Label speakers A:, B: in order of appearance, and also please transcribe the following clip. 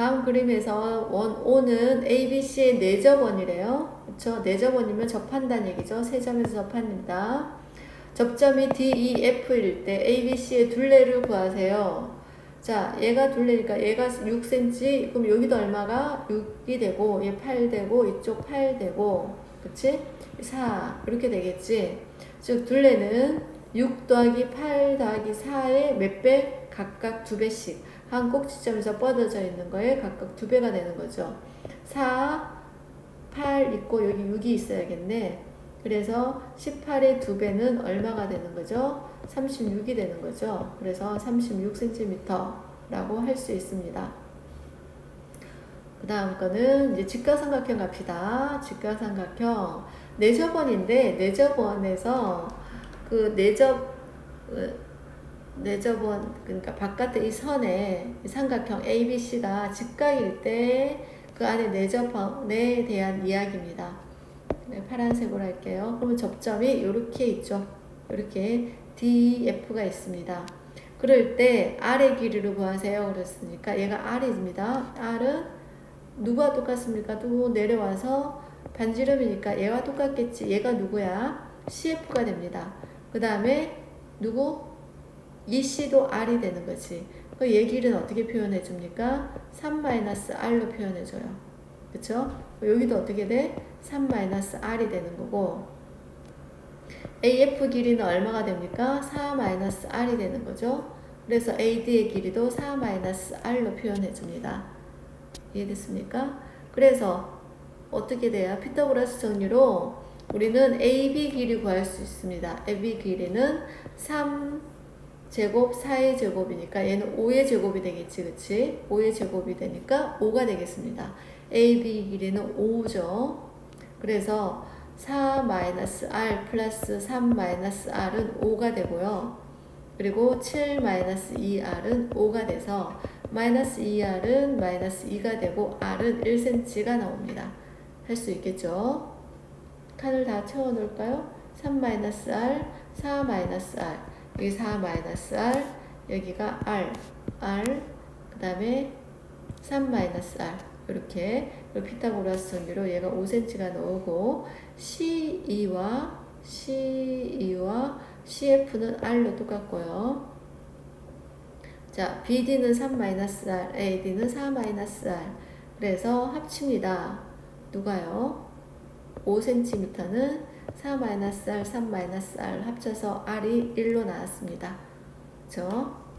A: 다음 그림에서 원 O는 ABC의 내접원이래요. 그렇죠? 내접원이면 접한다는 얘기죠. 세 점에서 접합니다. 접점이 D, E, F일 때 ABC의 둘레를 구하세요. 자, 얘가 둘레니까 얘가 6cm, 그럼 여기도 얼마가 6이 되고, 얘 8 되고, 이쪽 8 되고, 그치? 4, 이렇게 되겠지? 즉, 둘레는 6 더하기 8 더하기 4의 몇 배? 각각 두 배씩. 한 꼭지점에서 뻗어져 있는 거에 각각 두 배가 되는 거죠. 4, 8 있고 여기 6이 있어야겠네. 그래서 18의 두 배는 얼마가 되는 거죠? 36이 되는 거죠. 그래서 36cm라고 할 수 있습니다. 그 다음 거는 이제 직각삼각형 갑시다. 직각삼각형. 내접원인데, 내접원에서 그 내접, 어, 내접원, 그러니까 바깥에 이 선에 이 삼각형 ABC가 직각일 때 그 안에 내접원에 대한 이야기입니다. 네, 파란색으로 할게요. 그러면 접점이 이렇게 있죠. 이렇게 DF가 있습니다. 그럴 때 R의 길이를 구하세요. 그랬으니까 얘가 R입니다. R은 누구와 똑같습니까? 또 내려와서 반지름이니까 얘와 똑같겠지. 얘가 누구야? CF가 됩니다. 그 다음에 누구? 이 C도 R이 되는 거지. 그얘 길은 어떻게 표현해 줍니까? 3-R로 표현해 줘요. 그쵸? 여기도 어떻게 돼? 3-R이 되는 거고 AF 길이는 얼마가 됩니까? 4-R이 되는 거죠. 그래서 AD의 길이도 4-R로 표현해 줍니다. 이해됐습니까? 그래서 어떻게 돼요? 피타고라스 정리로 우리는 AB 길이 구할 수 있습니다. AB 길이는 3 제곱 4의 제곱이니까 얘는 5의 제곱이 되겠지, 그치? 5의 제곱이 되니까 5가 되겠습니다. AB 길이는 5죠. 그래서 4-R 플러스 3-R은 5가 되고요. 그리고 7-2R은 5가 돼서 마이너스 2R은 마이너스 2가 되고 R은 1cm가 나옵니다. 할 수 있겠죠? 칸을 다 채워 놓을까요? 3-R, 4-R, 여기 4-R, 여기가 R, R, 그 다음에 3-R. 이렇게 피타고라스 정리로 얘가 5cm가 나오고 C2와 C2와 CF는 R로 똑같고요. 자, BD는 3-R, AD는 4-R. 그래서 합칩니다. 누가요? 5cm는 4-R, 3-R 합쳐서 R이 1로 나왔습니다. 그쵸?